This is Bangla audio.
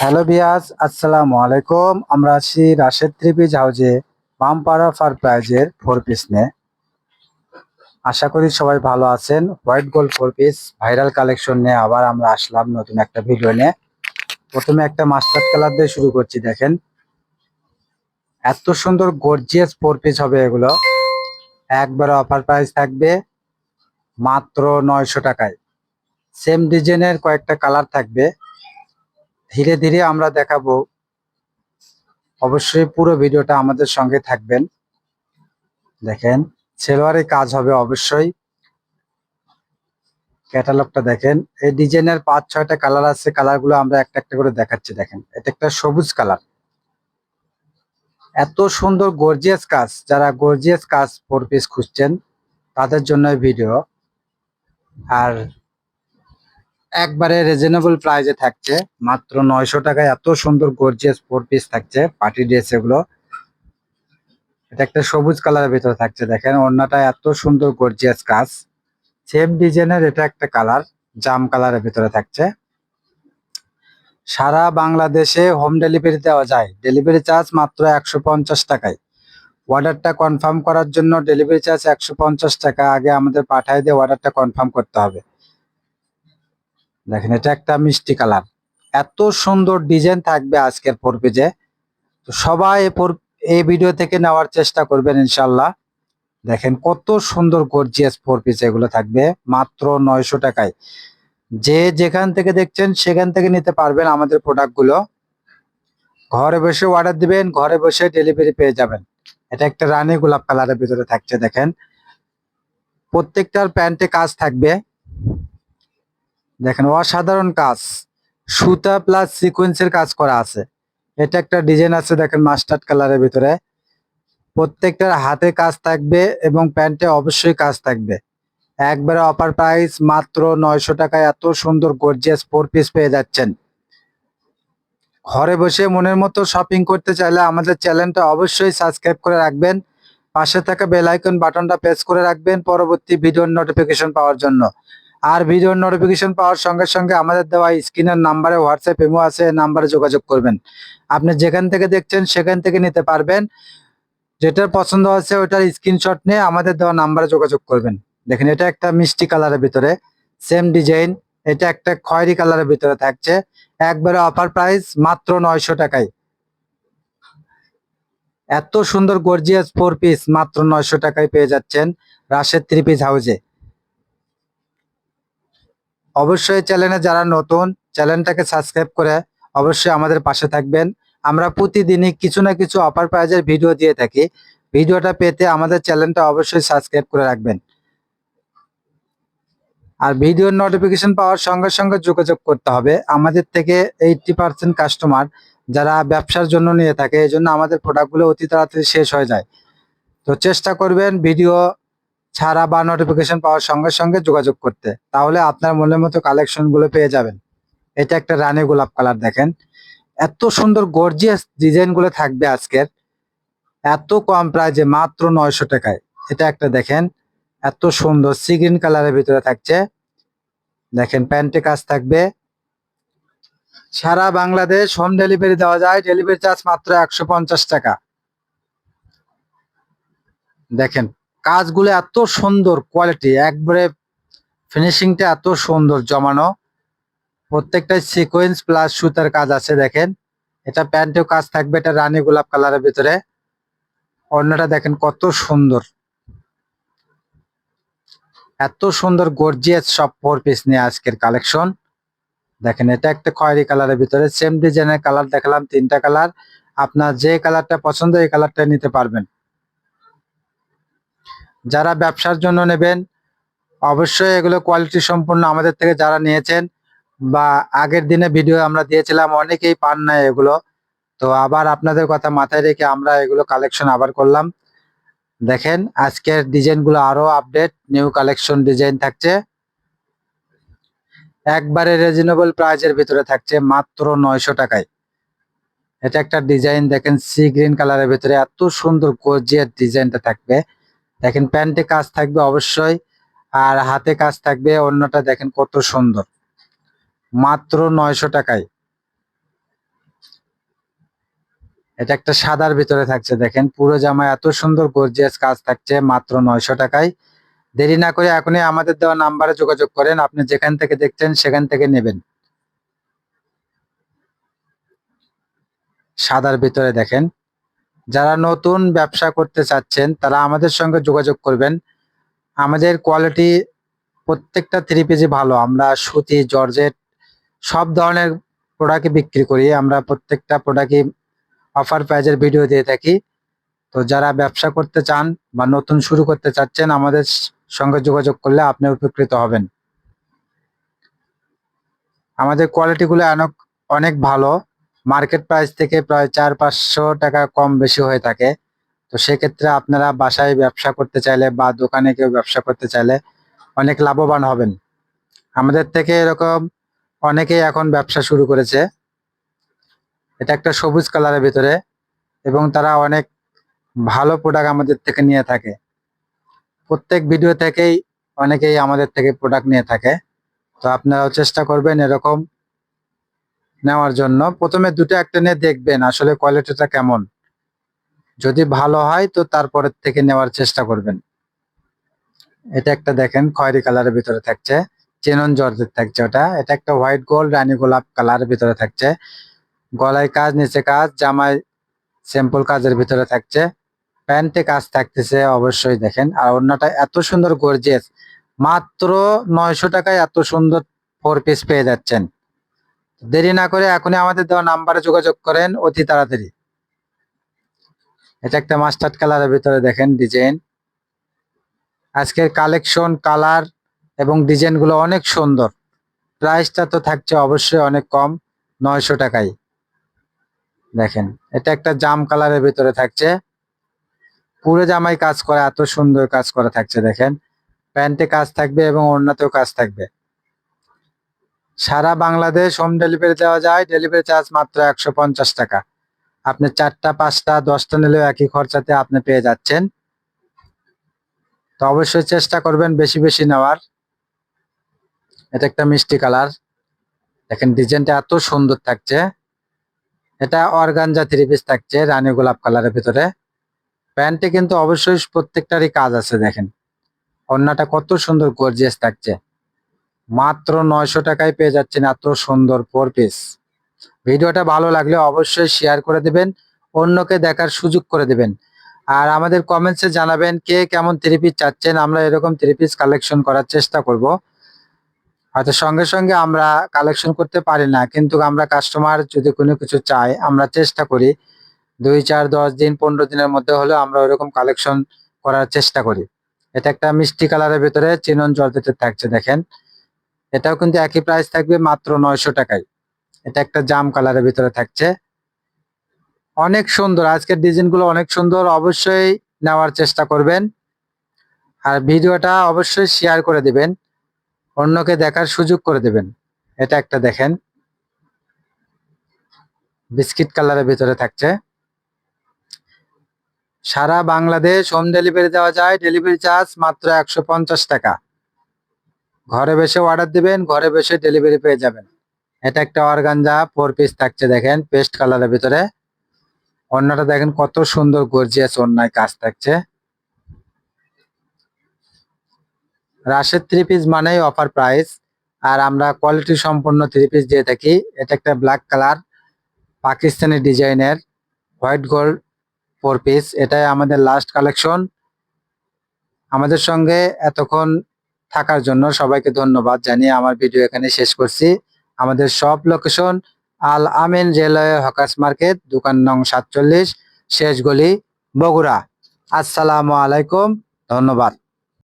হ্যালো বিয়াস আসসালামু আলাইকুম। আমরা আছি রাশেদ থ্রি পিস হাউজে বাম্পার অফার প্রাইজের ফোর পিস নে। আশা করি সবাই ভালো আছেন। White gold four piece viral collection নিয়ে আবার আমরা আসলাম নতুন একটা ভিডিও নিয়ে। প্রথমে একটা মাস্টার কালার দিয়ে শুরু করছি, দেখেন। এত সুন্দর গর্জিয়াস ফোর পিস হবে এগুলো। একবারে অফার প্রাইস থাকবে মাত্র নয়শো টাকায়। সেম ডিজাইনের কয়েকটা কালার থাকবে। ধীরে ধীরে আমরা দেখাবো। অবশ্যই পুরো ভিডিওটা আমাদের সঙ্গে থাকবেন। দেখেন সেলোয়ারে কাজ হবে অবশ্যই। ক্যাটালগটা দেখেন, এই ডিজাইনের পাঁচ, ছয়টা কালার আছে, কালারগুলো আমরা একটা একটা করে দেখাচ্ছি, দেখেন। এটা একটা সবুজ কালার। এত সুন্দর গর্জিয়াস কাজ, যারা গর্জিয়াস কাজ ফোর পিস খুঁজছেন, তাদের জন্য ভিডিও। আর একবারে রিজনেবল প্রাইসে থাকছে। মাত্র নয়শো টাকায় এত সুন্দর গর্জিয়াস ফোর পিস থাকছে পার্টি ড্রেস এগুলো। এটা একটা সবুজ কালারের ভিতরে থাকছে, দেখেন। অন্যটা এত সুন্দর গর্জিয়াস কাজ। সেম ডিজাইনের এটা একটা কালার জাম কালারের ভিতরে থাকছে। সারা বাংলাদেশে হোম ডেলিভারি দেওয়া যায়। ডেলিভারি চার্জ মাত্র একশো পঞ্চাশ টাকায়। অর্ডারটা কনফার্ম করার জন্য ডেলিভারি চার্জ একশো পঞ্চাশ টাকা। আগে আমাদের পাঠায় দিয়ে অর্ডারটা কনফার্ম করতে হবে। দেখেন, এটা একটা মিষ্টি কালার। এত সুন্দর ডিজাইন থাকবে আজকের ফোর পেজে। তো সবাই এই ভিডিও থেকে নেওয়ার চেষ্টা করবেন ইনশাল্লাহ। দেখেন, কত সুন্দর গর্জিয়াস ফোর পিস এগুলো থাকবে, মাত্র নয়শো টাকায়। যে যেখান থেকে দেখছেন, সেখান থেকে নিতে পারবেন আমাদের প্রোডাক্টগুলো। ঘরে বসে অর্ডার দিবেন, ঘরে বসে ডেলিভারি পেয়ে যাবেন। এটা একটা রানী গোলাপ কালারের ভিতরে থাকছে, দেখেন। প্রত্যেকটার প্যান্টে কাজ থাকবে। দেখেন, অসাধারণ কাজ। সুতা প্লাস সিকোয়েন্সের কাজ করা আছে। এটা একটা ডিজাইন আছে, দেখেন মাস্টার্ড কালারের ভিতরে। প্রত্যেকটার হাতে কাজ থাকবে এবং প্যান্টে অবশ্যই কাজ থাকবে। একবারে অফার প্রাইস মাত্র নয়শো টাকায় এত সুন্দর গর্জিয়াস ফোর পিস পেয়ে যাচ্ছেন। ঘরে বসে মনের মতো শপিং করতে চাইলে আমাদের চ্যানেলটা অবশ্যই সাবস্ক্রাইব করে রাখবেন। পাশে থাকা বেল আইকন বাটনটা প্রেস করে রাখবেন পরবর্তী ভিডিওর নোটিফিকেশন পাওয়ার জন্য। আর ভিডিওর নোটিফিকেশন পাওয়ার সঙ্গে সঙ্গে আমাদের দেওয়া স্ক্রিনের নাম্বারে হোয়াটসঅ্যাপ ইমো আছে নাম্বারে যোগাযোগ করবেন। আপনি যেখান থেকে দেখছেন সেখান থেকে নিতে পারবেন। যেটার পছন্দ আছে ওটার স্ক্রিনশট নিয়ে আমাদের দেওয়া নাম্বারে যোগাযোগ করবেন। দেখেন, এটা একটা মিষ্টি কালারের ভিতরে সেম ডিজাইন এটা একটা খয়েরি কালারের ভিতরে থাকছে। একবারে অফার প্রাইস মাত্র নয়শো টাকায়। এত সুন্দর গর্জিয়াস ফোর পিস মাত্র নয়শো টাকায় পেয়ে যাচ্ছেন রাশেদ থ্রি পিস হাউজে অবশ্যই চ্যানেলে যারা নতুন চ্যানেলটাকে সাবস্ক্রাইব করে অবশ্যই আমাদের পাশে থাকবেন। আমরা প্রতিদিনই কিছু না কিছু অফার প্রাইজের ভিডিও দিয়ে থাকি। ভিডিওটা পেতে আমাদের চ্যানেলটা অবশ্যই সাবস্ক্রাইব করে রাখবেন। আর ভিডিওর নোটিফিকেশন পাওয়ার সঙ্গে সঙ্গে যোগাযোগ করতে হবে। আমাদের থেকে এইটটি পার্সেন্ট কাস্টমার যারা ব্যবসার জন্য নিয়ে থাকে এই জন্য আমাদের প্রোডাক্টগুলো অতি তাড়াতাড়ি শেষ হয়ে যায়। তো চেষ্টা করবেন ভিডিও ছাড়া বা নোটিফিকেশন পাওয়ার সঙ্গে সঙ্গে যোগাযোগ করতে। তাহলে আপনার মনের মতো কালেকশনগুলো পেয়ে যাবেন। এটা একটা রানী গোলাপ কালার দেখেন। এত সুন্দর গর্জিয়াস ডিজাইনগুলো থাকবে আজকের। এত কম প্রাইজে মাত্র নয়শো টাকায়। এটা একটা দেখেন, এত সুন্দর সি গ্রিন কালারের ভিতরে থাকছে। দেখেন প্যান্টে কাজ থাকবে। সারা বাংলাদেশ হোম ডেলিভারি দেওয়া যায়। ডেলিভারি চার্জ মাত্র একশো পঞ্চাশ টাকা। দেখেন কাজগুলো এত সুন্দর কোয়ালিটি একবারে ফিনিশিংটা এত সুন্দর জমানো। প্রত্যেকটা সিকোয়েন্স প্লাস সুতার কাজ আছে দেখেন। এটা প্যান্টেও কাজ থাকবে, এটা রানী গোলাপ কালারের ভিতরে। অন্যটা দেখেন কত সুন্দর। এত সুন্দর গর্জিয়াস সব ফোর পিস নিয়ে আজকের কালেকশন দেখেন, এটা একটা খয়েরি কালারের ভিতরে। সেম ডিজাইনের কালার দেখালাম, তিনটা কালার আপনার যে কালারটা পছন্দ, এই কালারটা নিতে পারবেন। যারা ব্যবসার জন্য নেবেন, অবশ্যই এগুলো কোয়ালিটি সম্পূর্ণ আমাদের থেকে যারা নিয়েছেন বা আগের দিনে ভিডিও আমরা দিয়েছিলাম, অনেকেই পান না এগুলো। তো আবার আপনাদের কথা মাথায় রেখে আমরা এগুলো কালেকশন আবার করলাম। দেখেন, আজকের ডিজাইনগুলো আরও আপডেট নিউ কালেকশন ডিজাইন থাকছে। একবারে রিজনেবল প্রাইজের ভিতরে থাকছে মাত্র নয়শো টাকায়। এটা একটা ডিজাইন দেখেন সি গ্রিন কালারের ভিতরে এত সুন্দর গর্জিয়াস ডিজাইনটা থাকবে। দেখেন প্যান্টে কাজ থাকবে অবশ্যই, আর হাতে কাজ থাকবে অন্যটা দেখেন কত সুন্দর। মাত্র নয়শো টাকায়। এটা একটা সাদার ভিতরে থাকছে, দেখেন পুরো জামা এত সুন্দর গর্জিয়াস কাজ থাকছে, মাত্র নয়শো টাকায়। দেরি না করে এখনই আমাদের দেওয়া নাম্বারে যোগাযোগ করেন, আপনি যেখান থেকে দেখছেন সেখান থেকে নেবেন। সাদার ভিতরে দেখেন। যারা নতুন ব্যবসা করতে চাচ্ছেন, তারা আমাদের সঙ্গে যোগাযোগ করবেন। আমাদের কোয়ালিটি প্রত্যেকটা থ্রি পিসই ভালো। আমরা সুতি, জর্জেট, সব ধরনের প্রোডাক্ট বিক্রি করি। আমরা প্রত্যেকটা প্রোডাক্টই অফার প্রাইজের ভিডিও দিয়ে থাকি। তো যারা ব্যবসা করতে চান বা নতুন শুরু করতে চাচ্ছেন, আমাদের সঙ্গে যোগাযোগ করলে আপনি উপকৃত হবেন। আমাদের কোয়ালিটিগুলো অনেক অনেক ভালো। মার্কেট প্রাইস থেকে প্রায় চার পাঁচশো টাকা কম বেশি হয়ে থাকে। তো সেক্ষেত্রে আপনারা বাসায় ব্যবসা করতে চাইলে বা দোকানে কেউ ব্যবসা করতে চাইলে অনেক লাভবান হবেন। আমাদের থেকে এরকম অনেকেই এখন ব্যবসা শুরু করেছে। এটা একটা সবুজ কালারের ভিতরে এবং তারা অনেক ভালো প্রোডাক্ট আমাদের থেকে নিয়ে থাকে। প্রত্যেক ভিডিও থেকেই অনেকেই আমাদের থেকে প্রোডাক্ট নিয়ে থাকে। তো আপনারাও চেষ্টা করবেন এরকম নেওয়ার জন্য। প্রথমে দুটো একটা নিয়ে দেখবেন আসলে কোয়ালিটিটা কেমন। যদি ভালো হয় তো তারপরের থেকে নেওয়ার চেষ্টা করবেন। এটা একটা দেখেন, খয়েরি কালারের ভিতরে থাকছে। চেনন জর্জের থাকছে ওটা। এটা একটা হোয়াইট গোল্ড রানী গোলাপ কালারের ভিতরে থাকছে। গলায় কাজ, নিচে কাজ, জামায় সিম্পল কাজের ভিতরে থাকছে। প্যান্টে কাজ থাকতেছে অবশ্যই দেখেন। আর অন্যটা এত সুন্দর গর্জিয়াস মাত্র নয়শো টাকায় এত সুন্দর ফোর পিস পেয়ে যাচ্ছেন। দেরি না করে এখনই আমাদের দেওয়া নাম্বারে যোগাযোগ করেন অতি তাড়াতাড়ি। এটা একটা মাস্টার্ড কালারের ভিতরে দেখেন ডিজাইন। আজকের কালেকশন, কালার এবং ডিজাইনগুলো অনেক সুন্দর। প্রাইসটা তো থাকছে অবশ্যই অনেক কম, নয়শো টাকায়। দেখেন, এটা একটা জাম কালারের ভিতরে থাকছে। পুরো জামাই কাজ করা, এত সুন্দর কাজ করা থাকছে, দেখেন। প্যান্টে কাজ থাকবে এবং ওড়নাতেও কাজ থাকবে। সারা বাংলাদেশ হোম ডেলিভারি দেওয়া যায়। ডেলিভারি চার্জ মাত্র একশো পঞ্চাশ টাকা। আপনি চারটা, পাঁচটা, দশটা নিলেও একই খরচাতে আপনি পেয়ে যাচ্ছেন। তো অবশ্যই চেষ্টা করবেন বেশি বেশি নেওয়ার। এটা একটা মিষ্টি কালার। দেখেন ডিজাইনটা এত সুন্দর থাকছে। এটা অর্গানজা থ্রি পিস থাকছে রানী গোলাপ কালারের ভিতরে। প্যান্টে কিন্তু অবশ্যই প্রত্যেকটারই কাজ আছে, দেখেন। অন্যটা কত সুন্দর গর্জিয়াস থাকছে। মাত্র নয়শো টাকায় পেয়ে যাচ্ছেন এত সুন্দর ফোর পিস ভিডিওটা ভালো লাগলে অবশ্যই শেয়ার করে দেবেন, অন্যকে দেখার সুযোগ করে দেবেন। আর আমাদের কমেন্টসে জানাবেন কে কেমন থ্রি পিস চাচ্ছেন, আমরা এরকম থ্রি পিস কালেকশন করার চেষ্টা করব। হয়তো সঙ্গে সঙ্গে আমরা কালেকশন করতে পারি না, কিন্তু আমরা কাস্টমার যদি কোনো কিছু চাই, আমরা চেষ্টা করি। দুই, চার, দশ দিন, পনেরো দিনের মধ্যে হলেও আমরা ওইরকম কালেকশন করার চেষ্টা করি। এটা একটা মিষ্টি কালারের ভিতরে চিনন জর্জেটের থাকছে, দেখেন। এটাও কিন্তু একই প্রাইস থাকবে মাত্র নয়শো টাকায়। এটা একটা জাম কালারের ভিতরে থাকছে। অনেক সুন্দর, আজকের ডিজাইনগুলো অনেক সুন্দর, অবশ্যই নেওয়ার চেষ্টা করবেন। আর ভিডিওটা অবশ্যই শেয়ার করে দিবেন, অন্যকে দেখার সুযোগ করে দিবেন। এটা একটা দেখেন। বিস্কিট কালারের ভিতরে থাকছে। সারা বাংলাদেশ হোম ডেলিভারি দেওয়া যায় ডেলিভারি চার্জ মাত্র একশো পঞ্চাশ টাকা। ঘরে বসে অর্ডার দিবেন, ঘরে বসে ডেলিভারি পেয়ে যাবেন। এটা একটা অর্গানজা ফোর পিস থাকছে দেখেন পেস্ট কালারের ভিতরে। অন্যটা দেখেন কত সুন্দর গর্জিয়াস অন্যায় কাজ থাকছে। রাশের থ্রি পিস মানেই অফার প্রাইস আর আমরা কোয়ালিটি সম্পন্ন থ্রি পিস দিয়ে থাকি। এটা একটা ব্ল্যাক কালার পাকিস্তানি ডিজাইনের হোয়াইট গোল্ড ফোর পিস এটাই আমাদের লাস্ট কালেকশন আমাদের সঙ্গে এতক্ষণ থাকার জন্য সবাইকে ধন্যবাদ জানিয়ে আমার ভিডিও এখানে শেষ করছি। আমাদের সব location Al Amin railway hawkers market, দোকান নং সাতচল্লিশ, শেষ গলি বগুড়া। আসসালামু আলাইকুম, ধন্যবাদ।